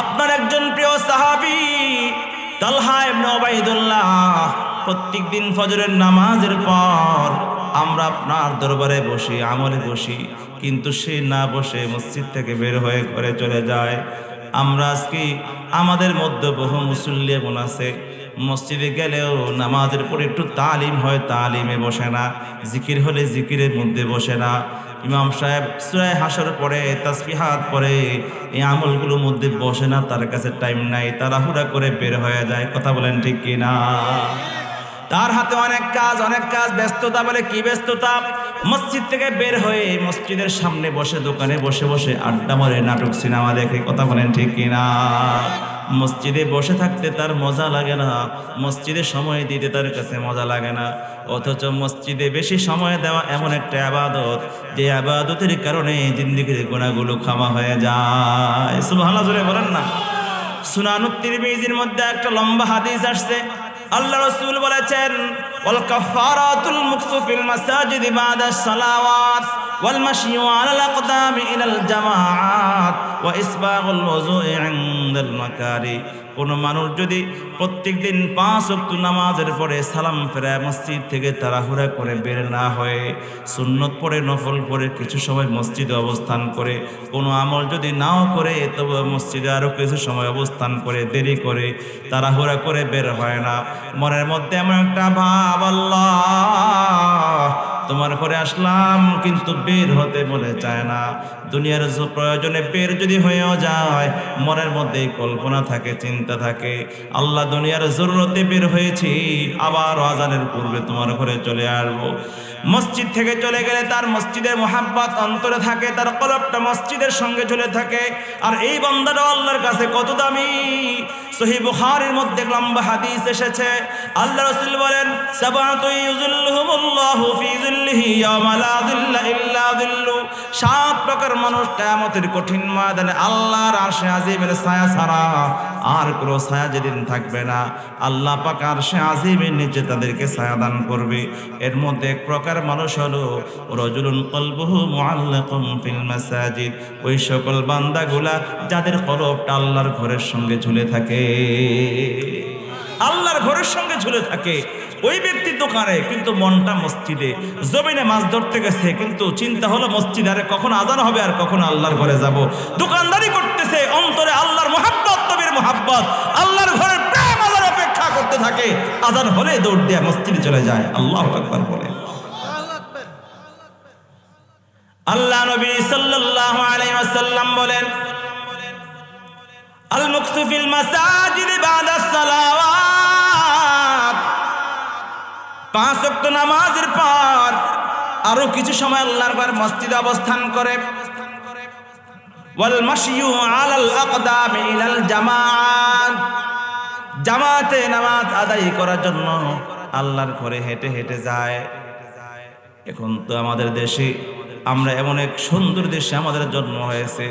আপনার একজন প্রিয় সাহাবি, তালহা ইবনে প্রত্যেক দিন ফজরের নামাজের পর আমরা আপনার দরবারে বসি, আমলে বসি। কিন্তু সে না বসে মসজিদ থেকে বের হয়ে ঘরে চলে যায়। আমরা আজকে আমাদের মধ্যে বহু মুসল্লি এমন আছে, মসজিদে গেলেও নামাজের পর একটু তালিম হয়, তালিমে বসে না। জিকির হলে জিকিরের মধ্যে বসে না। ইমাম সাহেব সুরায় হাসর পরে তাসবিহাত পরে এই আমলগুলোর মধ্যে বসে না, তার কাছে টাইম নাই, তাড়াহুড়া করে বের হয়ে যায়, কথা বলেন ঠিক কিনা? তার হাতে অনেক কাজ অনেক কাজ, ব্যস্ততা বলে কি ব্যস্ততা? মসজিদ থেকে বের হয়ে মসজিদের সামনে বসে, দোকানে বসে বসে আড্ডা মারে, নাটক, সিনেমা দেখে, কথা বলেন ঠিক কিনা? মসজিদে বসে থাকতে তার মজা লাগে না, মসজিদে সময় দিতে তার কাছে মজা লাগে না। অথচ মসজিদে বেশি সময় দেওয়া এমন একটা আবাদত, যে আবাদতের কারণে জিন্দিগির গুণাগুলো ক্ষমা হয়ে যায়। সুবহানাল্লাহ, জোরে বলেন না। সুনানুত্তির বীজির মধ্যে একটা লম্বা হাদিস আসছে। আল্লাহ রসুল বলেছেন, ওয়াল কাফারাতুল মুকসু ফিল সালাওয়াত। ওয়াল মাশিউ আলাল আকদামি ইলাল জামাআত ওয়া ইসবাগুল ওযুই ইনদাল মাকারি কোন মানুষ যদি প্রত্যেক দিন পাঁচ ওয়াক্ত নামাজের পরে সালাম ফেরায় মসজিদ থেকে তাড়াহুড়া করে বের না হয়ে, সুন্নত পরে নফল পড়ে, কিছু সময় মসজিদে অবস্থান করে, কোনো আমল যদি নাও করে তবে মসজিদে আরও কিছু সময় অবস্থান করে, দেরি করে, তাড়াহুড়া করে বের হয় না। মনের মধ্যে এমন একটা ভাব, আল্লাহ, তোমার ঘরে আসলাম কিন্তু বের হতে বলে চায় না। দুনিয়ার প্রয়োজনে বের যদি হয়েও যায়, মনের মধ্যে কল্পনা থাকে, চিন্তা থাকে, আল্লাহ দুনিয়ার জরুরতে বের হয়েছি, আবার আজানের পূর্বে তোমার ঘরে চলে আসব। মসজিদ থেকে চলে গেলে তার মসজিদের মোহাব্বত অন্তরে থাকে, তার কলবটা মসজিদের সঙ্গে চলে থাকে, আর এই বন্দাটা আল্লাহর কাছে কত দামি। সহি বুখারীর মধ্যে লম্বা হাদিস এসেছে, আল্লাহ রসুল বলেন সাত প্রকার মানুষ কিয়ামতের কঠিন ময়দানে আল্লাহর আরশে আজিমের ছায়া ছাড়া আর কোনো ছায়া যেদিন থাকবে না। আল্লাহ পাক আরশে আজিমের নিচে তাদেরকে ছায়া দান করবে। এর মধ্যে এক প্রকার মানুষ হলো, রজুলুন কলবুহু মুআল্লাকুম ফিল মাসাজিদ। ওই সকল বান্দাগুলা যাদের কলবটা আল্লাহর ঘরের সঙ্গে ঝুলে থাকে। আল্লাহর ঘরের সঙ্গে ঝুলে থাকে। ওই ব্যক্তির দোকানে কিন্তু মনটা মসজিদে, জমিনে মাছ ধরতে গেছে, কিন্তু চিন্তা হলো মসজিদ আরে কখন আজান হবে আর কখন আল্লাহর ঘরে যাব। দোকানদারি করতেছে, অন্তরে আল্লাহর মোহাব্বত, নবীর মোহাব্বত, আল্লাহর ঘরের প্রেম আল্লাহর অপেক্ষা করতে থাকে। আজান হলে দৌড় দিয়ে মসজিদে চলে যায়, আল্লাহ আকবার বলে। আল্লাহ নবী সাল্লাল্লাহু আলাইহি ওয়াসাল্লাম বলেন আল মুকসু ফিল মাসাজিদ বাদা সালাওয়াত। পাঁচ ওয়াক্ত নামাজের পর আরও কিছু সময় আল্লাহর ঘর মসজিদে অবস্থান করে। জামাত নামাজ আদায় করার জন্য আল্লাহর ঘরে হেঁটে হেঁটে যায়। এখন তো আমাদের দেশে আমরা এমন এক সুন্দর দেশে আমাদের জন্ম হয়েছে।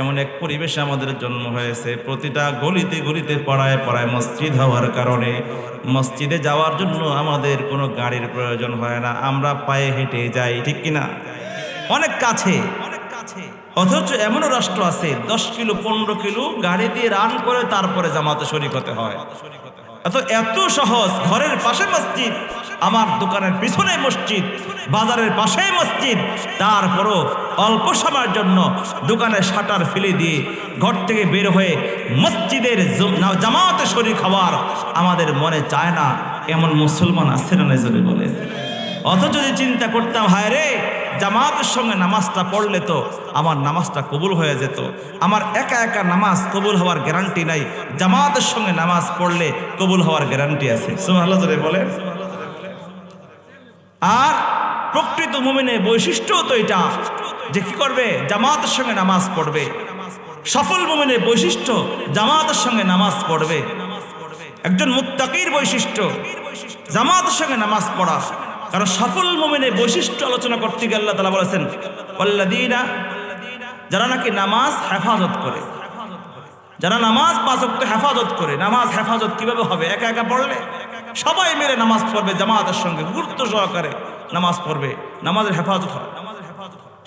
এমন এক পরিবেশে আমাদের জন্ম হয়েছে। প্রতিটা গলিতে গলিতে পড়ায় পড়ায় মসজিদ হওয়ার কারণে মসজিদে যাওয়ার জন্য আমাদের কোনো গাড়ির প্রয়োজন হয় না। আমরা পায়ে হেঁটে যাই, ঠিক কিনা? অনেক কাছে। অনেক কাছে অথচ এমনও রাষ্ট্র আছে, দশ কিলো, পনেরো কিলো গাড়ি দিয়ে রান করে তারপরে জামাতে শরিক হতে হয়। এত এত সহজ। ঘরের পাশে মসজিদ, আমার দোকানের পিছনে মসজিদ, বাজারের পাশে মসজিদ। তারপরও অল্প সময়ের জন্য দোকানের শাটার ফেলে দিয়ে ঘর থেকে বের হয়ে মসজিদের জম- জামাতে শরীর খাবার আমাদের মনে চায় না, এমন মুসলমান আছে না বলে। অথচ যদি চিন্তা করতাম, হায় রে জামাতের সঙ্গে নামাজটা পড়লে তো আমার নামাজটা কবুল হয়ে যেত। আমার একা একা নামাজ কবুল হওয়ার গ্যারান্টি নাই। জামাতের সঙ্গে নামাজ পড়লে কবুল হওয়ার গ্যারান্টি আছে। জোরে বলেন। আর প্রকৃত মুমিনের বৈশিষ্ট্য তো এটা যে কি করবে? জামাতের সঙ্গে নামাজ পড়বে। সফল মুমিনের বৈশিষ্ট্য, জামাতের সঙ্গে নামাজ পড়বে। একজন মুত্তাকির বৈশিষ্ট্য, জামাতের সঙ্গে নামাজ পড়া। কারণ সফল মোমেনের বৈশিষ্ট্য আলোচনা করতে গিয়ে আল্লাহ তালা বলেছেন অল্লাদিনা যারা নাকি নামাজ হেফাজত করে, যারা নামাজ পাঁচক্ত হেফাজত করে, নামাজ হেফাজত কীভাবে হবে? একা একা পড়লে? সবাই মিলে নামাজ পড়বে, জামাতের সঙ্গে গুরুত্ব সহকারে নামাজ পড়বে, নামাজের হেফাজত হবে।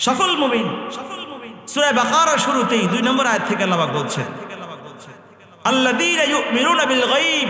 সফল মুমিন সফল মুমিন সুরায় বাকারা শুরুতেই দুই নম্বর আয়াত থেকে আল্লাহ বলছে আল্লাহ মিরুন আবিল গাইব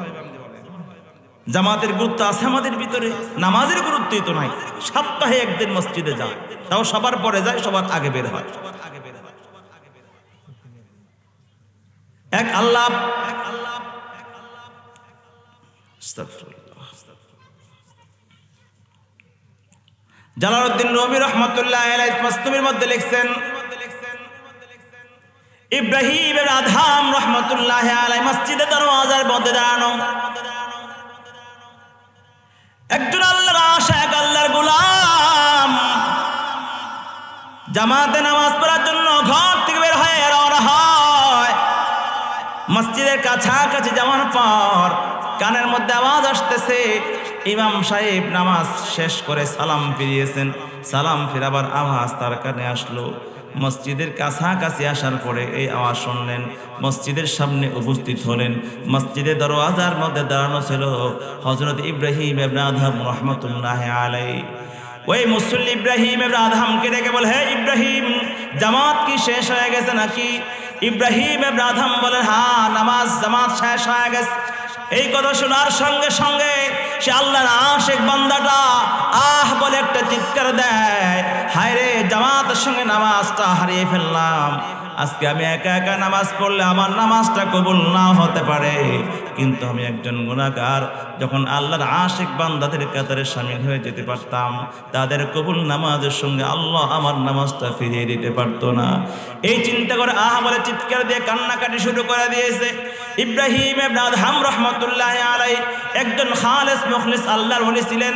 জামাতের গুরুত্ব আছে আমাদের ভিতরে, নামাজের গুরুত্বই তো নাই। সপ্তাহে একদিন মসজিদে যায়, তাও সবার পরে যায়, সবার আগে বের হয়। এক আল্লাহ, জালালউদ্দিন রবি রহমতুল্লাহ মধ্যে লিখছেন ইব্রাহিম আধাম রহমতুল্লাহ আলাই মসজিদে দরওয়াজার মধ্যে দাঁড়ানো। একজন আল্লাহর আশা, এক আল্লাহর গোলাম। জামাতে নামাজ পড়ার জন্য ঘর থেকে বের হয়ে রওনা হয়। মসজিদের কাছাকাছি যাওয়ার পর কানের মধ্যে আওয়াজ আসতেছে, ইমাম সাহেব নামাজ শেষ করে সালাম ফিরিয়েছেন। সালাম ফিরাবার আওয়াজ তার কানে আসলো। মসজিদের কাছাকাছি আসার পরে এই আওয়াজ শুনলেন। মসজিদের সামনে উপস্থিত হলেন। মসজিদের দরওয়াজার মধ্যে দাঁড়ানো ছিল হজরত ইব্রাহিম আদম রহমতুল্লাহ আলাই ওই মুসল্লি ইব্রাহিম আধামকে ডেকে বলে, হে ইব্রাহিম, জামাত কি শেষ হয়ে গেছে নাকি? ইব্রাহিম এবার বলেন বলে হ্যাঁ নামাজ, জামাত শেষ হয়ে গেছে। এই কথা শোনার সঙ্গে সঙ্গে সে আল্লাহর আশেক বান্দাটা, আহ বলে একটা চিৎকার দেয়। হায় জামাতের সঙ্গে নামাজটা হারিয়ে ফেললাম। আজকে আমি একা একা নামাজ পড়লে আমার নামাজটা কবুল না হতে পারে। কিন্তু আমি একজন গুণাকার যখন আল্লাহর আশেক বান্দাদের কাতারে সামিল হয়ে যেতে পারতাম, তাদের কবুল নামাজের সঙ্গে আল্লাহ আমার নামাজটা ফিরিয়ে দিতে পারতো না। এই চিন্তা করে আহ বলে চিৎকার দিয়ে কান্নাকাটি শুরু করে দিয়েছে। ইব্রাহিম আদহাম রহমতুল্লাহ আলাই একজন খালেস মুখলিস আল্লাহর উনি ছিলেন।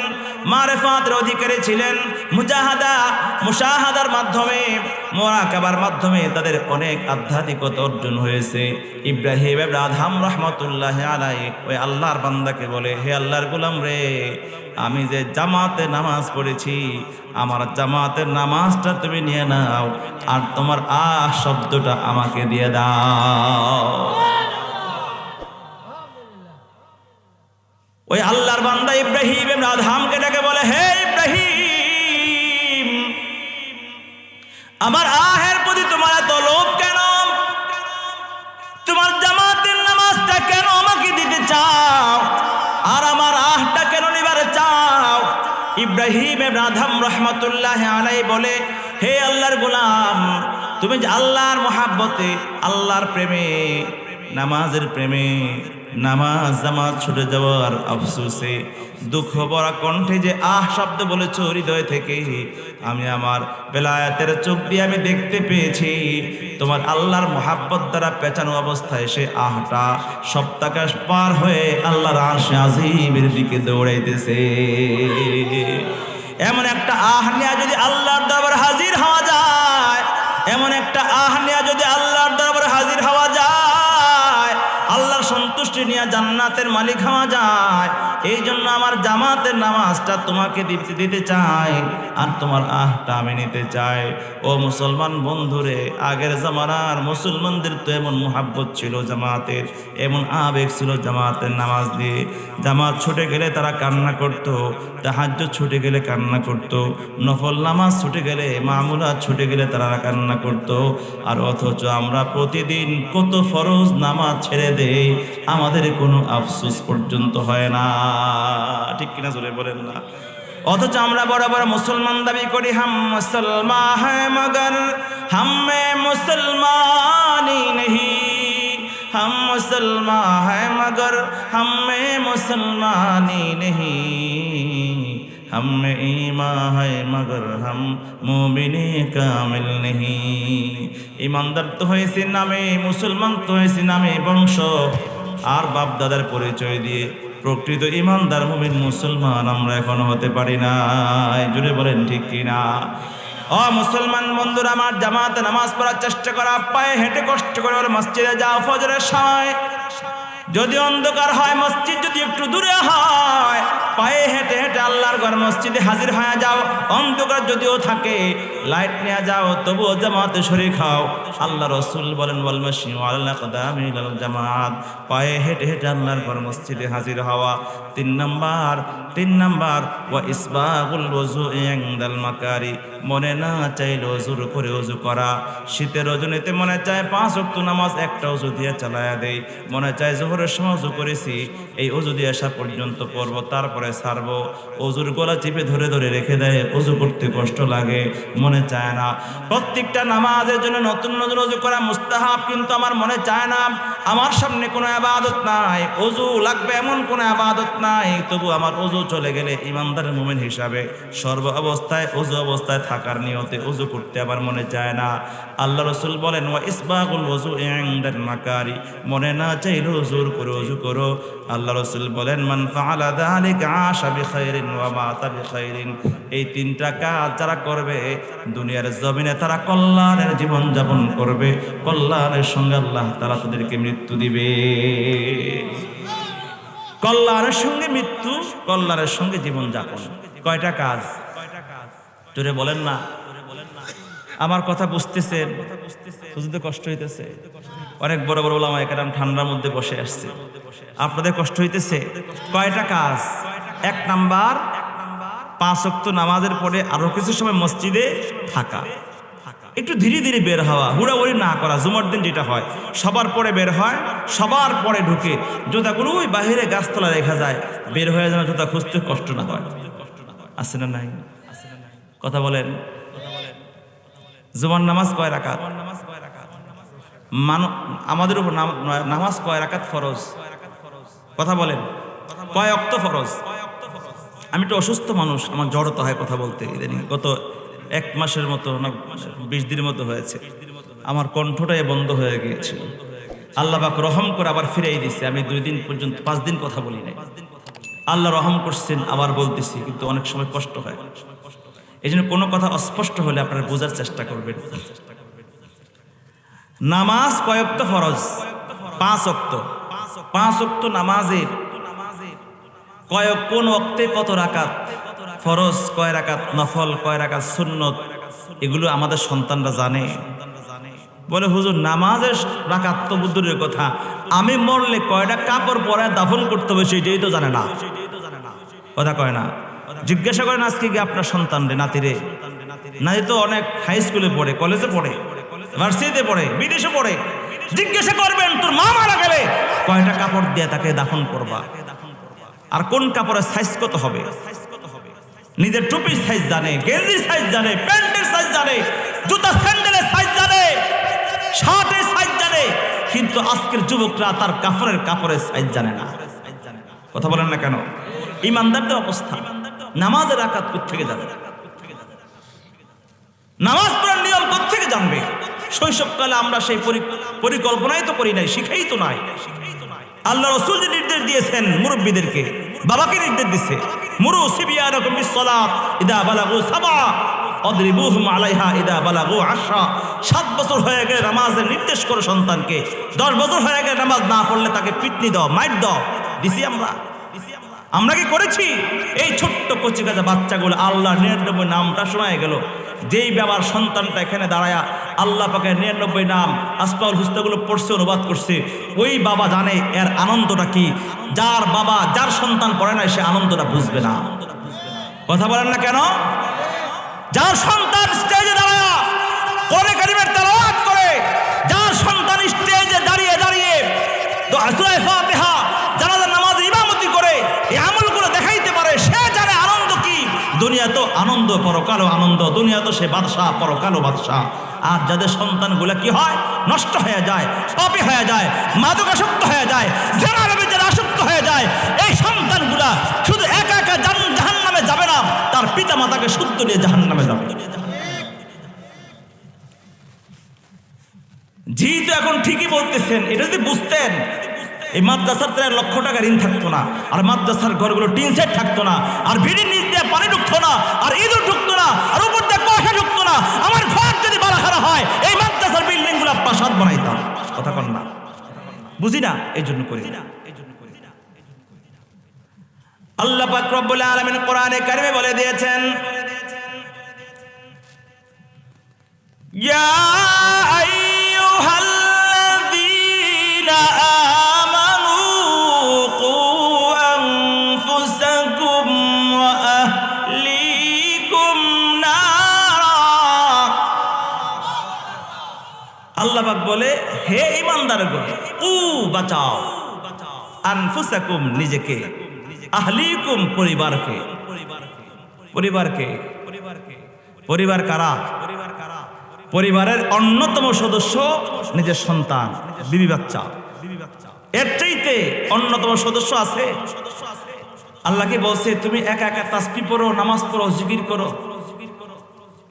মারেফাতের অধিকারী ছিলেন মুজাহাদা, মুশাহাদার মাধ্যমে, মোরাকাবার মাধ্যমে তাদের অনেক আধ্যাত্মিকতা অর্জন হয়েছে। ইব্রাহিম আদহাম রহমতুল্লাহ আলাই ওই আল্লাহর বান্দাকে বলে, হে আল্লাহর গোলাম রে, আমি যে জামাতে নামাজ পড়েছি, আমার জামাতের নামাজটা তুমি নিয়ে নাও, আর তোমার আ শব্দটা আমাকে দিয়ে দাও। ওই আল্লাহর বান্দা ইব্রাহিম আধামকে ডেকে বলে, হে ইব্রাহিম, আমার আহের প্রতি তোমার এত লোভ কেন? তোমার জামাতের নামাজটা কেন আমাকে দিতে চাও? আর আমার আহটা কেন নিবার চাও? ইব্রাহিম আধাম রহমতুল্লাহ আলাই বলে, হে আল্লাহর গোলাম, তুমি যে আল্লাহর মহাব্বতে, আল্লাহর প্রেমে নামাজের প্রেমে নামাজ জামাজ ছুটে যাওয়ার আফসোসে দুঃখ ভরা কণ্ঠে যে আহ শব্দ বলেছ হৃদয় থেকে, আমি আমার বেলায়াতের চোখ দিয়ে আমি দেখতে পেয়েছি, তোমার আল্লাহর মহাব্বত দ্বারা পেঁচানো অবস্থায় সে আহটা সপ্তাকাশ পার হয়ে আল্লাহর আশে আজিমের দিকে দৌড়াইতেছে। এমন একটা আহ নিয়ে যদি আল্লাহর দরবার হাজির হওয়া যায়, এমন একটা আহ নিয়ে যদি আল্লাহর নিয়ে জান্নাতের মালিক হওয়া যায়। এই জন্য আমার জামাতের নামাজটা তোমাকে দিতে দিতে চাই আর তোমার আহটা আমি নিতে চাই। ও মুসলমান বন্ধুরে, আগের জামানার মুসলমানদের তো এমন মোহাব্বত ছিল জামাতের, এমন আবেগ ছিল জামাতের নামাজ দিয়ে। জামাত ছুটে গেলে তারা কান্না করত তাহাজ্য ছুটে গেলে কান্না করত, নফল নামাজ ছুটে গেলে মামুলা ছুটে গেলে তারা কান্না করত। আর অথচ আমরা প্রতিদিন কত ফরজ নামাজ ছেড়ে দেই, আমাদের কোনো আফসোস পর্যন্ত হয় না। ঠিক কিনা জোরে বলেন না। অথচ আমরা বড় বড় মুসলমান দাবি করি, হাম মুসলমান হ্যাঁ মগর, হামে মুসলমানই নহি। হাম মুসলমান হ্যাঁ মগর, হামে মুসলমানি নহি। ہم میں ایمان ہے مگر ہم কামিল নেহি। ইমানদার তো হয়েছে নামে, মুসলমান তো হয়েছে নামে বংশ। আর বাপ দাদার পরিচয় দিয়ে প্রকৃত ইমানদার মুমিন মুসলমান আমরা এখনও হতে পারি না জুড়ে বলেন ঠিক কিনা? ও মুসলমান বন্ধুরা, আমার জামাতে নামাজ পড়ার চেষ্টা করা, পায়ে হেঁটে কষ্ট করে ওর মসজিদে যাও, ফজরের সময়। যদি অন্ধকার হয়, মসজিদ যদি একটু দূরে হয়, পায়ে হেঁটে হেঁটে আল্লাহর ঘর মসজিদে হাজির হয়ে যাও। অন্ধকার যদিও থাকে, লাইট নিয়ে যাও, তবুও জামাতে শরীর খাও আল্লাহ রসুল বলেন বল আল্লাহ জামাত। পায়ে হেঁটে হেঁটে আল্লাহর ঘর মসজিদে হাজির হওয়া। তিন নম্বর তিন নম্বর, ওয়া ইসবাগুল ওযু ইনদাল মাকারি মনে না চাইলে ওজুর করে ওজু করা। শীতের রজনীতে মনে চায়, পাঁচ ওয়াক্ত নামাজ একটা ওজু দিয়ে চালায়া দেয় মনে চায়, জোহরের সময় ওজু করেছি। এই অজু দিয়ে আসা পর্যন্ত পড়ব তারপরে ছাড়বো। অজুর গলা চিপে ধরে ধরে রেখে দেয়, অজু করতে কষ্ট লাগে, মনে চায় না। প্রত্যেকটা নামাজের জন্য নতুন নতুন ওজু করা মুস্তাহাব, কিন্তু আমার মনে চায় না। আমার সামনে কোনো আবাদত নাই, অজু লাগবে এমন কোনো আবাদত নাই। তবু আমার অজু চলে গেলে ইমানদারের মোমেন হিসাবে সর্ব অবস্থায়, অজু অবস্থায় থাকার নিয়তে অজু করতে আমার মনে চায় না। আল্লাহ রসুল বলেন, ওয়া ইসবাগুল ইনদাল মাকারি মনে না চাইলে ওজুর করে আল্লাহ রসুল বলেন, মান যালিকা আশা ওয়া মাতা এই তিনটা কাজ যারা করবে, দুনিয়ার জমিনে তারা কল্যাণের জীবন যাপন করবে। কল্যাণের সঙ্গে আল্লাহ তারা তাদেরকে মৃত্যু দিবে। কল্যাণের সঙ্গে মৃত্যু, কল্যাণের সঙ্গে জীবন যাপন কয়টা কাজ? জোরে বলেন না। আমার কথা বুঝতেছেন বুঝতে কষ্ট হইতেছে। অনেক বড় বড় ওলামা একরাম ঠান্ডার মধ্যে বসে আসছে। আপনাদের কষ্ট হইতেছে? কয়টা কাজ? এক নাম্বার, পাঁচ অক্ত নামাজের পরে আরও কিছু সময় মসজিদে থাকা। একটু ধীরে ধীরে বের হওয়া, হুড়াহুড়ি না করা, জুমার দিন যেটা হয়, সবার পরে বের হয়, সবার পরে ঢুকে জুতাগুলো ওই বাহিরে গাছতলা রেখা যায়, বের হয়ে যেন জুতা খুঁজতে কষ্ট না হয়। আছে না নাই? কথা বলেন। জুমার নামাজ কয় রাকাত? আমাদের উপর নামাজ কয় রাকাত ফরজ? কথা বলেন। কয় অক্ত ফরজ? আমি একটু অসুস্থ মানুষ, আমার জড়তা হয় কথা বলতে, ইদানিং গত এক মাসের মতো না, বিশ দিনের মতো হয়েছে। আমার কণ্ঠটাই বন্ধ হয়ে গিয়েছিল। আল্লাহ পাক রহম করে আবার ফিরাই দিছে। আমি দুই দিন পর্যন্ত, পাঁচ দিন কথা বলি নাই। আল্লাহ রহম করছেন, আবার বলতেছি, কিন্তু অনেক সময় কষ্ট হয়। এই জন্য কোনো কথা অস্পষ্ট হলে আপনারা বোঝার চেষ্টা করবেন। নামাজ কয়ক্ত ফরজ, পাঁচ অক্ত পাঁচ অক্ত নামাজের কয়েক কোন অক্তে কত রাকাত? ফরজ কয় রাকাত? নফল কয় রাকাত? সুন্নত? এগুলো আমাদের সন্তানরা জানে। বলে, হুজুর, নামাজের রাকাত তো বুদ্ধুরের কথা। আমি মরলে কয়টা কাপড় পরে দাফন করতে হবে সেটাই তো জানে না। কথা কয় না। জিজ্ঞাসা করেন, আজকে কি আপনার সন্তান রে নাতিরে নাতি তো অনেক হাই স্কুলে পড়ে কলেজে পড়ে ভার্সিটিতে পড়ে, বিদেশে পড়ে। জিজ্ঞাসা করবেন, তোর মা মারা গেলে? কয়টা কাপড় দিয়ে তাকে দাফন করবা? আর কোন কাপড়ের সাইজ কত হবে? নিজের টুপির সাইজ জানে গেঞ্জির সাইজ জানে, প্যান্টের সাইজ জানে, জুতা স্যান্ডেলের সাইজ জানে শার্টের সাইজ জানে, কিন্তু আজকের যুবকরা তার কাপড়ের কাপড়ের সাইজ জানে না। কথা বলেন না কেন? ইমানদারদের অবস্থা। নামাজের আকাত থেকে যাবে। নামাজ পড়ার নিয়ম থেকে জানবে। শৈশবকালে আমরা সেই পরিকল্পনাই তো করি নাই, শিখাই তো নাই। আল্লাহ রসুল যে নির্দেশ দিয়েছেন মুরব্বীদেরকে, বাবাকে নির্দেশ দিচ্ছে মুরু সিবিয়ানকুম বিসসালাত, ইদা বালাগু সাবা, অদ্রিবুহুম আলাইহা ইদা বালাগু আশা সাত বছর হয়ে গেলে নামাজের নির্দেশ করো সন্তানকে, দশ বছর হয়ে গেলে নামাজ না পড়লে তাকে পিটনি দাও, মাইট দাও। দিছি আমরা। আমরা কি করেছি? এই ছোট্ট কচি কাজা বাচ্চাগুলো আল্লাহ নিরানব্বই নামটা শোনায় গেল। যেই বাবার সন্তানটা এখানে দাঁড়ায়া আল্লাহ পাকে নিরানব্বই নাম আসপাউল হুস্তাগুলো পড়ছে, অনুবাদ করছে, ওই বাবা জানে এর আনন্দটা কি। যার বাবা, যার সন্তান পড়ে না সে আনন্দটা বুঝবে না। কথা বলেন না কেন? যার সন্তান স্টেজে দাঁড়ায়া করে কারিমের তেলাওয়াত করে, যার সন্তান স্টেজে দাঁড়িয়ে দাঁড়িয়ে তো ফাতিহা দুনিয়া তো আনন্দ পরকালও আনন্দ, দুনিয়া তো সে বাদশাহ পরকালও বাদশাহ। আর যাদের সন্তানগুলো কি হয়? নষ্ট হয়ে যায়, পাপি হয়ে যায় মাদকাসক্ত হয়ে যায় জেনারেলে যারা আসক্ত হয়ে যায়। এই সন্তানগুলা শুধু একা একা জাহান নামে যাবে না, তার পিতা মাতাকে শুদ্ধ নিয়ে জাহান নামে যাবে। জি তো এখন ঠিকই বলতেছেন, এটা যদি বুঝতেন এই মাদ্রাসার প্রায় লক্ষ টাকা ঋণ থাকতো না, আর মাদ্রাসার ঘরগুলো টিন সেট থাকতো না, আর ভিড়ির নিচ দিয়ে পানি ঢুকতো না, আর ইঁদুর ঢুকতো না, আর উপর দিয়ে কষা ঢুকতো না, আমার ঘর যদি বালাখারা হয়, এই মাদ্রাসার বিল্ডিংগুলো প্রাসাদ বানাইতাম। কথা কন না। বুঝি না? এই জন্য করি না। আল্লাহ পাক রব্বুল আলামিন কোরআনে কারিমে বলে দিয়েছেন, ইয়া বাঁচাও। আনফুসাকুম নিজেকে। আহলিকুম পরিবারকে। পরিবারকে। পরিবার কারা? পরিবারের অন্যতম সদস্য নিজের সন্তান, বিবি বাচ্চা। এর চাইতে অন্যতম সদস্য আছে? আল্লাহকে বলছে, তুমি একা একা তাসপি পড়ো, নামাজ পড়ো, জিকির করো।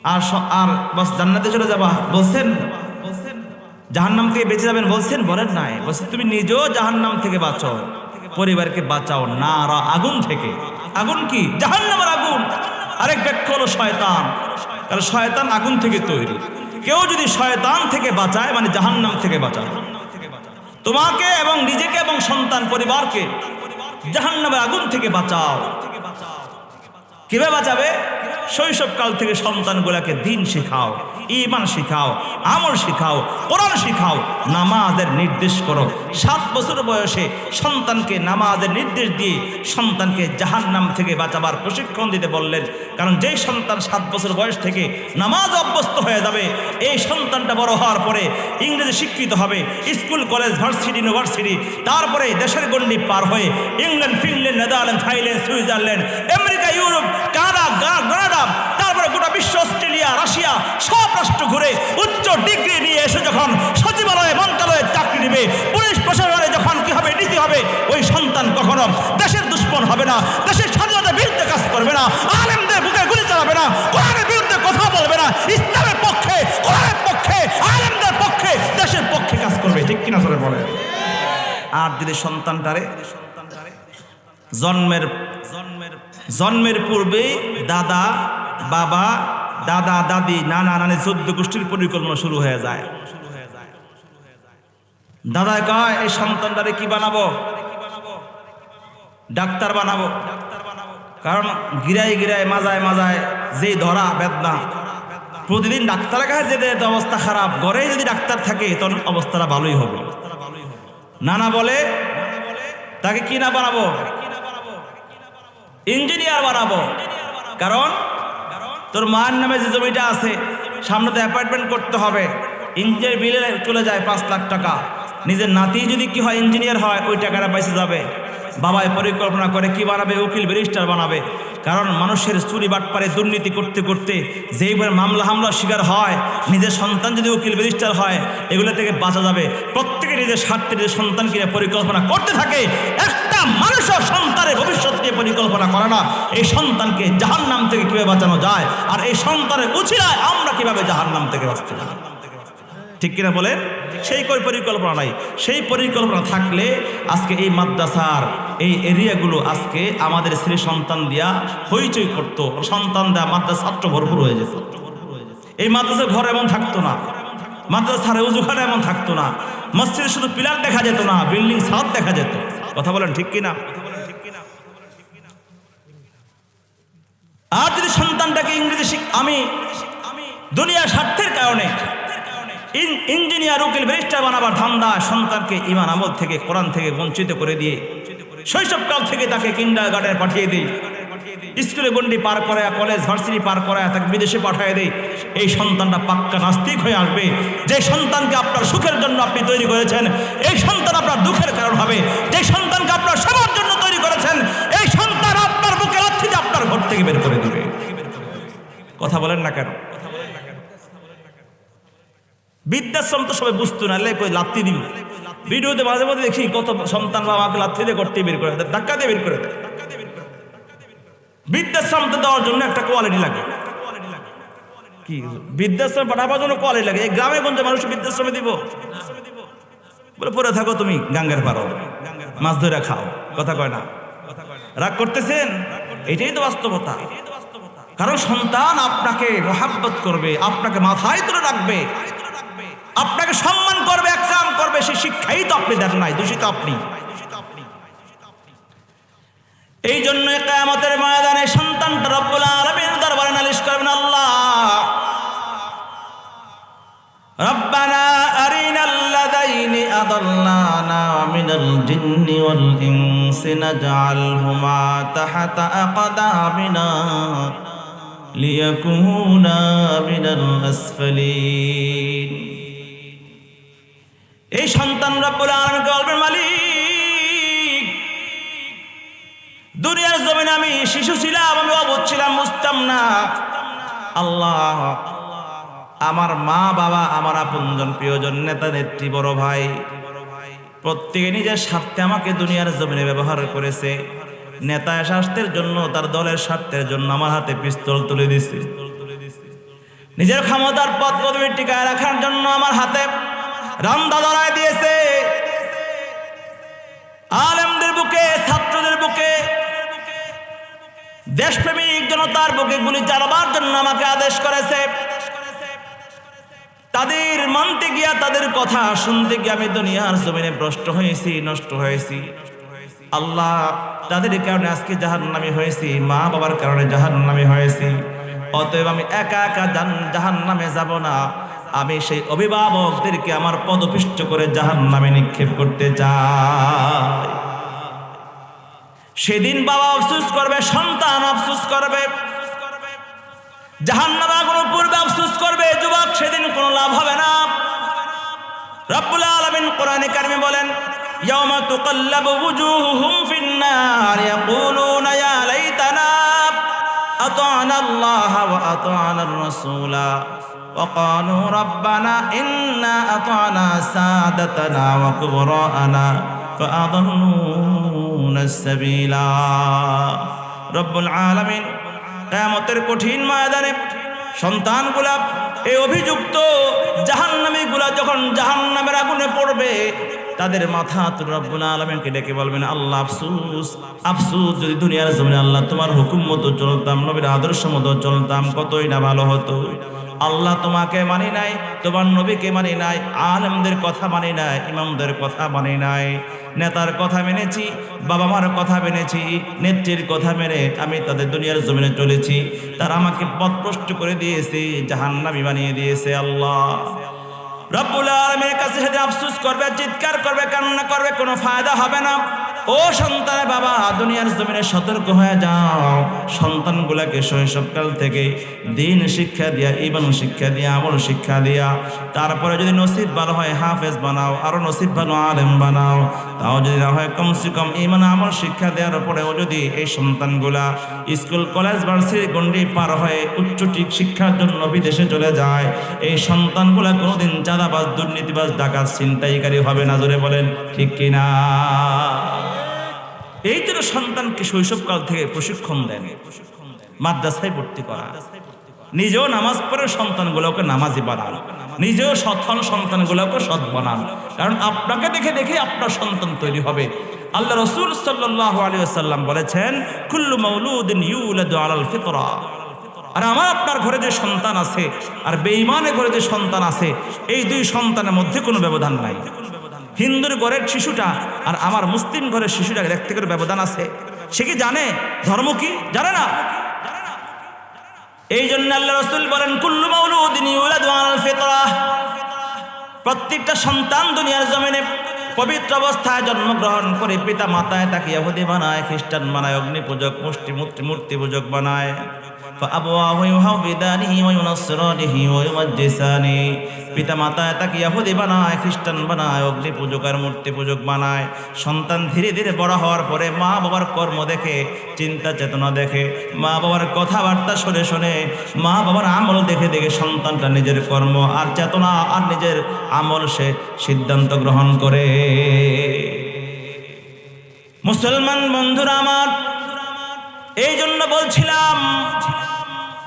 আর আর বাস জান্নাতে চলে যাবা। বলছেন জাহান্নাম থেকে বেঁচে যাবেন বলছেন, বলেন নাই। বলছেন, তুমি নিজেও জাহান্নাম থেকে বাঁচো পরিবারকে বাঁচাও না আগুন থেকে। আগুন কি? জাহান্নামের আগুন। আরেক ব্যাখ্যা হলো শয়তান। কারণ শয়তান আগুন থেকে তৈরি। কেউ যদি শয়তান থেকে বাঁচায় মানে জাহান্নাম থেকে বাঁচায়। তোমাকে এবং নিজেকে এবং সন্তান পরিবারকে জাহান্নামের আগুন থেকে বাঁচাও। কীভাবে বাঁচাবে? শৈশবকাল থেকে সন্তানগুলোকে দিন শিখাও ইমান শিখাও, আমল শিখাও, কোরআন শিখাও, নামাজের নির্দেশ করো। সাত বছর বয়সে সন্তানকে নামাজের নির্দেশ দিয়ে সন্তানকে জাহান্নাম থেকে বাঁচাবার প্রশিক্ষণ দিতে বললেন। কারণ যেই সন্তান সাত বছর বয়স থেকে নামাজ অভ্যস্ত হয়ে যাবে, এই সন্তানটা বড় হওয়ার পরে ইংরেজি শিক্ষিত হবে, স্কুল, কলেজ, ভার্সিটি, ইউনিভার্সিটি, তারপরে দেশের গণ্ডি পার হয়ে England, Finland, Netherland, Thailand, Switzerland, America, Europe, Canada গা- কানাডা তারপরে গোটা বিশ্ব, অস্ট্রেলিয়া, রাশিয়া সব রাষ্ট্র ঘুরে উচ্চ ডিগ্রি নিয়ে এসে যখন সচিবালয়ে, মন্ত্রণালয়ে চাকরি নেবে, পুলিশ প্রশাসনে যখন কি হবে, নীতি হবে, ওই সন্তান কখনো দেশের দুশ্মন হবে না, দেশের স্বাধীনতার বিরুদ্ধে কাজ করবে না, আলেমদের বুকে গুলি চালাবে না, কোরআনের বিরুদ্ধে কথা বলবে না, ইসলামের পক্ষে, কোরআনের পক্ষে, আলেমদের পক্ষে, দেশের পক্ষে কাজ করবে, ঠিক কিনা করে বলে আর যদি সন্তানটারে জন্মের জন্মের জন্মের পূর্বে দাদা, বাবা, দাদা, দাদি, নানা, নানি চোদ্দ গোষ্ঠীর পরিকল্পনা শুরু হয়ে যায়। দাদা কয়, এই সন্তানটারে কি বানাবো? ডাক্তার বানাবো। কারণ গিরায় গিরায় মাজায় মাজায় যে ধরা, বেদনা। প্রতিদিন ডাক্তারের কাছে যেতে অবস্থা খারাপ। ঘরে যদি ডাক্তার থাকে, তখন অবস্থাটা ভালোই হবে। নানা বলে, তাকে কি না বানাবো? ইঞ্জিনিয়ার বানাবো। কারণ তোর মায়ের নামে যে জমিটা আছে, সামনে তো অ্যাপার্টমেন্ট করতে হবে। ইঞ্জিনিয়ার বিলে চলে যায় পাঁচ লাখ টাকা। নিজের নাতি যদি কি হয় ইঞ্জিনিয়ার হয়, ওই টাকাটা পয়সা যাবে। বাবাই পরিকল্পনা করে কি বানাবে, উকিল ব্যারিস্টার বানাবে। কারণ মানুষের চুরি বাটপারে দুর্নীতি করতে করতে যেইবার মামলা হামলার শিকার হয়, নিজের সন্তান যদি উকিল ব্যারিস্টার হয়, এগুলো থেকে বাঁচা যাবে। প্রত্যেকে নিজের স্বার্থে নিজের সন্তানকে পরিকল্পনা করতে থাকে। মানুষের সন্তানের ভবিষ্যৎ নিয়ে পরিকল্পনা করে না। এই সন্তানকে জাহান নাম থেকে কীভাবে বাঁচানো যায়? আর এই সন্তানের উচিরায় আমরা কীভাবে জাহান নাম থেকে বাঁচতে পারি? ঠিক কিনা বলেন? সেই কই পরিকল্পনা নাই। সেই পরিকল্পনা থাকলে আজকে এই মাদ্রাসার এই এরিয়াগুলো আজকে আমাদের স্ত্রী সন্তান দিয়া হইচই করতো। সন্তান দেয়া মাদ্রাসা ছাত্র ভরপুর হয়ে যেত। এই মাদ্রাসার ঘর এমন থাকতো না। মাদ্রাসার উজুখানে এমন থাকতো না। মসজিদে শুধু পিলার দেখা যেত না, বিল্ডিং ছাদ দেখা যেত। কথা বলেন ঠিক কিনা? আর যদি সন্তানটাকে ইংরেজি শিখ আমি দুনিয়ার স্বার্থের কারণে ইঞ্জিনিয়ার উকিল ব্যারিস্টার বানাবার ধান্দা সন্তানকে ইমান আমল থেকে, কোরআন থেকে বঞ্চিত করে দিয়ে শৈশবকাল থেকে তাকে কিন্ডার গার্ডেনে পাঠিয়ে দিই। স্কুলে গন্ডি পার করায়, কলেজ ভার্সিটি পার করায় তাকে বিদেশে পাঠিয়ে দেয় এই সন্তানটা পাক্কা নাস্তিক হয়ে আসবে। যে সন্তানকে আপনার সুখের জন্য আপনি তৈরি করেছেন, এই সন্তান আপনার দুঃখের কারণ হবে। যে সন্তানকে আপনার সেবার জন্য তৈরি করেছেন, এই সন্তান আপনার বুকে লাথি দিয়ে আপনার ঘর থেকে বের করে দেবে। কথা বলেন না কেন? বৃদ্ধাশ্রম তো সবাই বুঝতো না লেখ লাত্তি দিবি? ভিডিওতে মাঝে মাঝে দেখি কত সন্তান বাবাকে লাত্তি দিয়ে করতে বের করে, ধাক্কা দিয়ে বের করে। বৃদ্ধাশ্রম তো দেওয়ার জন্য একটা কোয়ালিটি লাগে। কি? বৃদ্ধাশ্রম পাঠাবার জন্য কোয়ালিটি লাগে। এই গ্রামে গঞ্জে মানুষ বৃদ্ধাশ্রমে দিব। বলে পরে থাকো তুমি, গাঙ্গের পারো মাছ ধরে খাও। কথা কয় না। রাগ করতেছেন? এটাই তো বাস্তবতা। কারণ সন্তান আপনাকে মোহাব্বত করবে, আপনাকে মাথায় তুলে রাখবে। আপনাকে সম্মান করবে, একরাম করবে সে শিক্ষাই তো আপনি দেন নাই দূষিত আপনি। এই জন্য কেয়ামতের ময়দানে সন্তানটা রব্বুল আলমীর দরবারে নালিশ করবেন, আল্লাহ। রব্বানা আরিনাল্লাদাইনি আদাল্লানা মিনাল জিন্নি ওয়াল ইনসি নাজআলহুমা তাহাতা আকদামিনা লিয়াকুনা মিনাল আসফালিন। এই সন্তান রব্বুল আলমীকে গল্পের মালিক। দুনিয়ার জমিনে আমি শিশু ছিলাম, আমি অবুধ ছিলাম, বুঝতাম না। আল্লাহ, আমার মা বাবা, আমার আপনজন প্রিয়জন, নেতা নেত্রী, বড় ভাই, প্রত্যেকে নিজের স্বার্থে আমাকে দুনিয়ার জমিনে ব্যবহার করেছে। নেতা স্বার্থের জন্য, তার দলের স্বার্থের জন্য আমার হাতে পিস্তল তুলে দিছে। নিজের ক্ষমতার পদ পদবী টিকায় রাখার জন্য আমার হাতে রামদা ধরায় দিয়েছে। আলেমদের বুকে, ছাত্রদের বুকে, দেশপ্রেমিক জনতার বুকে গুলি চালাবার জন্য আমাকে আদেশ করেছে। তাদের মানতে গিয়া, তাদের কথা শুনতে গিয়ে আমি দুনিয়ার জমিনে ভ্রষ্ট হয়েছি, নষ্ট হয়েছি। আল্লাহ তাদের কারণে আজকে জাহান নামি হয়েছি, মা বাবার কারণে জাহান নামি হয়েছি। অতএব আমি একা একা জাহান নামে যাব না। আমি সেই অভিভাবকদেরকে আমার পদপিষ্ট করে জাহান নামে নিক্ষেপ করতে চাই সেদিন বাবা আফসুস করবে সন্তান আফসুস করবে জাহান্নাম আগুন পূর্বে আফসুস করবে যুবক সেদিন কোনো লাভ হবে না রব্বুল আলামিন কোরআনে কারিমে বলেন يوم تقلب وجوههم في النار يقولون يا ليتنا أطعنا الله وأطعنا الرسول وقالوا ربنا إنا أطعنا سادتنا وكبراءنا فأضلونا السبيلا رب العالمين কেয়ামতের কঠিন ময়দানে সন্তানগুলা এই অভিযুক্ত জাহান্নামী গুলা যখন জাহান্নামের আগুনে পড়বে তাদের মাথা তুর রব্বুল আলমিনকে ডেকে বলবেন আল্লাহ আফসুস আফসুস যদি দুনিয়ার জমিনে আল্লাহ তোমার হুকুম মতো চলতাম নবীর আদর্শ মতো চলতাম কতই না ভালো হতো আল্লাহ তোমাকে মানি নাই, তোমার নবীকে মানি নাই, আলেমদের কথা মানি নাই, ইমামদের কথা মানি নাই। নেতার কথা মেনেছি বাবা মার কথা মেনেছি, নেত্রীর কথা মেনে আমি তাদের দুনিয়ার জমিনে চলেছি। তারা আমাকে পথপ্রষ্ট করে দিয়েছে, জাহান্নামি বানিয়ে দিয়েছে আল্লাহ। রব্বুল আলমের কাছে সেদিন আফসুস করবে, চিৎকার করবে, কান্না করবে, কোনো ফায়দা হবে না। ও সন্তানের বাবা, দুনিয়ার জমিনে সতর্ক হয়ে যাও। সন্তানগুলাকে শৈশবকাল থেকে দিন শিক্ষা দিয়া, ইমান শিক্ষা দিয়া, আমল শিক্ষা দিয়া। তারপরে যদি নসিব ভালো হয়, হাফেজ বানাও, আরও নসিব ভালো আলেম বানাও। তাও যদি না হয়, কমসে কম ইমান আমল শিক্ষা দেওয়ার পরেও যদি এই সন্তানগুলা স্কুল, কলেজ, ভার্সিটি গন্ডি পার হয়ে উচ্চ শিক্ষার জন্য বিদেশে চলে যায়, এই সন্তানগুলা কোনোদিন চাঁদাবাজ, দুর্নীতিবাজ, ডাকাত, ছিনতাইকারী হবে না, জোরে বলেন, ঠিক কিনা? এই জন্য সন্তানকে শৈশবকাল থেকে প্রশিক্ষণ দেন। মাদ্রাসায় ভর্তি করা। নিজেও নামাজ পড়ে সন্তানগুলোকে নামাজি বানান। নিজেও সৎ সন্তানগুলোকে সৎ বানান। কারণ আপনাকে দেখে দেখে আপনার সন্তান তৈরি হবে। আল্লাহ রসুল সাল্লাহ আলী আসাল্লাম বলেছেন, কুল্লু মৌলুদ্দিন আর আমার আপনার ঘরে যে সন্তান আছে, আর বেঈমানের ঘরে যে সন্তান আছে, এই দুই সন্তানের মধ্যে কোনো ব্যবধান নাই। হিন্দুর ঘরের শিশুটা আর আমার মুসলিম ঘরের শিশুটা দেখতে করে ব্যবধান আছে। সে কি জানে? ধর্ম কি? জানে না। এই জন্য আল্লাহ রসুল বলেন, কুল্লু মাউলুদ্দিন প্রত্যেকটা সন্তান দুনিয়ার জমিনে পবিত্র অবস্থায় জন্মগ্রহণ করে পিতা মাতায় তাকে ইহুদি বানায়, খ্রিস্টান বানায় অগ্নি পূজক মুষ্টি মূর্তি পূজক বানায়। فأبواه يهودانه وينصرانه ويمجسانه পিতা মাতায় তাকে ইহুদি বানায় খ্রিস্টান বানায় অগ্নি পূজক আর মূর্তি পূজক বানায় সন্তান ধীরে ধীরে বড় হওয়ার পরে মা বাবার কর্ম দেখে চিন্তা চেতনা দেখে মা বাবার কথাবার্তা শুনে শুনে মা বাবার আমল দেখে দেখে সন্তানটা নিজের কর্ম আর চেতনা আর নিজের আমল সে সিদ্ধান্ত গ্রহণ করে মুসলমান বন্ধুরা আমার এই জন্য বলছিলাম,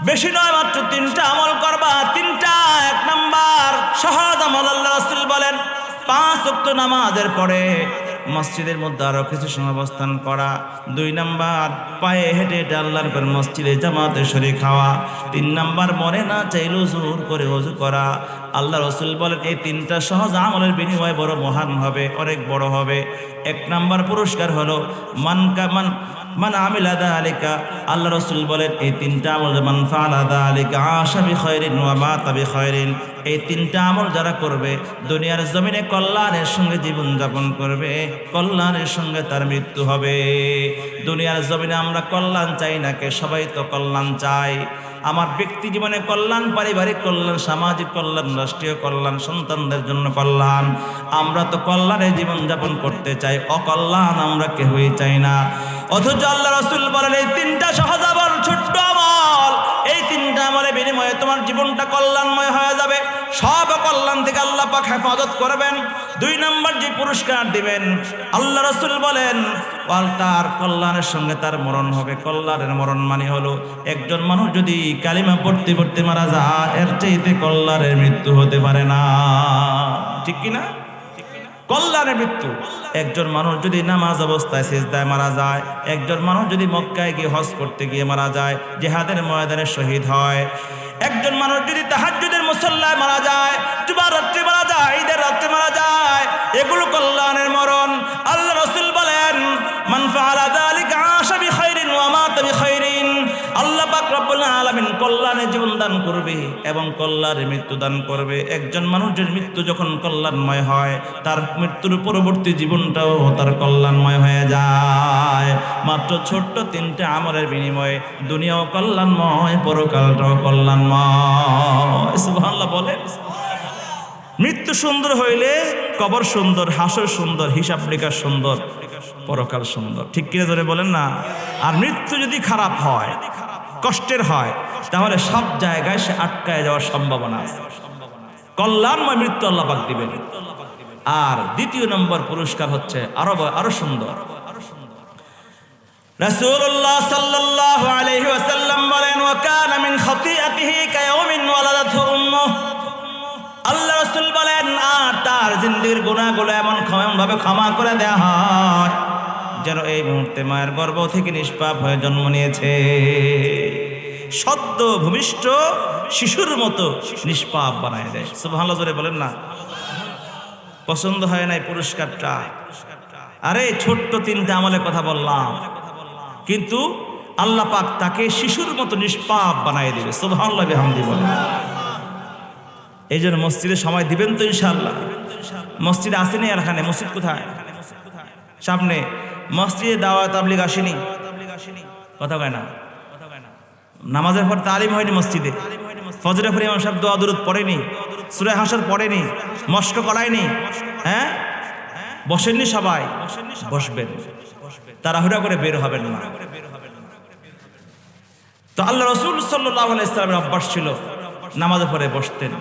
বেশি নয় মাত্র তিনটা আমল করবা, তিনটা, এক নাম্বার, সহজ আমল আল্লাহ রসুল বলেন। পাঁচ অক্ট নামাজের পরে মসজিদের মধ্যে আরও কিছু সময় অবস্থান করা। দুই নাম্বার, পায়ে হেঁটে হেঁটে আল্লাহর করে মসজিদে জামাতে শরীর খাওয়া তিন নাম্বার, মনে না চাইলেও জোর করে অজু করা। আল্লাহ রসুল বলেন, এই তিনটা সহজ আমলের বিনিময়ে বড় মহান হবে, অনেক বড় হবে। এক নাম্বার পুরস্কার হলো, মান কা মান মান আমিল আদা আলিকা আল্লাহ রসুল বলেন, এই তিনটা আমল মান ফাল আদা আলিকা আশা বি খয়রিন ওয়া মা তাবি খয়রিন, এই তিনটা আমল যারা করবে, দুনিয়ার জমিনে কল্যাণের সঙ্গে জীবন যাপন করবে, কল্যাণের সঙ্গে তার মৃত্যু হবে। দুনিয়ার জমিনে আমরা কল্যাণ চাই না কে, সবাই তো কল্যাণ চাই। আমার ব্যক্তি জীবনে কল্যাণ, পারিবারিক কল্যাণ, সামাজিক কল্যাণ, রাষ্ট্রীয় কল্যাণ, সন্তানদের জন্য কল্যাণ। আমরা তো কল্যাণে জীবন যাপন করতে চাই, অকল্যাণ আমরা কেউই চাই না। অথচ আল্লাহ রসুল বলেন, এই তিনটা সহজ ছোট্ট আমল, এই তিনটা আমলের বিনিময়ে তোমার জীবনটা কল্যাণময় হয়ে যাবে। সব কল্যাণ থেকে আল্লাহ পাক হেফাজত করবেন। দুই নম্বর যে পুরস্কার দিবেন, আল্লাহ রসুল বলেন তার কল্যাণের সঙ্গে তার মরণ হবে। কল্যাণের মরণ মানে হলো, একজন মানুষ যদি কালিমা পড়তে পড়তে মারা যায়, এর চাইতে কল্যাণের মৃত্যু হতে পারে না। ঠিক কি না কল্যাণের মৃত্যু। একজন মানুষ যদি নামাজ অবস্থায় সেজদায় মারা যায়, একজন মানুষ যদি মক্কায় গিয়ে হজ করতে গিয়ে মারা যায়, জেহাদের ময়দানে শহীদ হয়। একজন মানুষ যদি তাহাজ্জুদের মুসল্লায় মারা যায়, জুমার রাত্রে মারা যায়, ঈদের রাত্রে মারা যায়, এগুলো কল্যাণের মরণ। আল্লাহ রসুল বলেন, মান ফাআলা যালিকা আশা বিখাইরিন ওয়া মাতা বিখাইরিন আল্লাহ পাক রব্বুল আলামিন কল্যাণে জীবন দান করবে এবং কল্যাণে মৃত্যু দান করবে। একজন মানুষের মৃত্যু যখন কল্যাণময় হয়, তার মৃত্যুর পরবর্তী জীবনটাও তার কল্যাণময় হয়ে যায়। মাত্র ছোট্ট তিনটে আমলের বিনিময়ে দুনিয়াও কল্যাণময়, পরকালটাও কল্যাণময়। সুবহানাল্লাহ বলে মৃত্যু সুন্দর হইলে কবর সুন্দর, হাসর সুন্দর, হিসাব নিকাশ সুন্দর, পরকাল সুন্দর। ঠিক কিনা ধরে বলেন না? আর মৃত্যু যদি খারাপ হয় কষ্টের হয়, তাহলে সব জায়গায় সে আটকায় যাওয়ার সম্ভাবনা আছে। কল্যাণময় মৃত্যু আল্লাহ পাক দিবেন। আর দ্বিতীয় নম্বর পুরস্কার হচ্ছে আরও আরও সুন্দর। রাসূলুল্লাহ সাল্লাল্লাহু আলাইহি ওয়াসাল্লাম বলেন, ওয়া কানা মিন খাতিআতিহি কায়াউমিন ওয়ালাদাতহু উম্মুহ। আল্লাহ রাসূল বলেন, আর তার জিন্দির গুনাহগুলো এমন ভাবে ক্ষমা করে দেয়া হয়। যেন এই মুহূর্তে মায়ের গর্ভ থেকে নিষ্পাপ হয়ে জন্ম নিয়েছে। সদ্য ভূমিষ্ঠ শিশুর মতো নিষ্পাপ বানায় দেয় সুবহানাল্লাহ, জোরে বলেন না। পছন্দ হয় নাই পুরস্কারটা। আরে, ছোট্ট তিনটে আমলের কথা বললাম। কিন্তু আল্লাহ পাক তাকে শিশুর মতো নিষ্পাপ বানাই দিবে। সুবহানাল্লাহ, বিহামদি বলে এই জন্য মসজিদে সময় দিবেন তো ইনশাল্লাহ মসজিদ আসেনি আর এখানে। মসজিদ কোথায়? সামনে। মসজিদে দাওয়া তাবলিগ আসেনি। কথা কয় না। নামাজের পর তালিম হয়নি মসজিদে। ফজরে ফরে ইমাম সাহেব দোয়া দুরুদ পড়েনি। সুরে হাসার পড়েনি। মস্ক করায়নি। হ্যাঁ? বসেননি সবাই। বসবেন। তাড়াহুড়া করে বের হবেন না। তো আল্লাহ রসুল সাল্লাহ ইসলামের অভ্যাস ছিল নামাজে পরে বসতেন।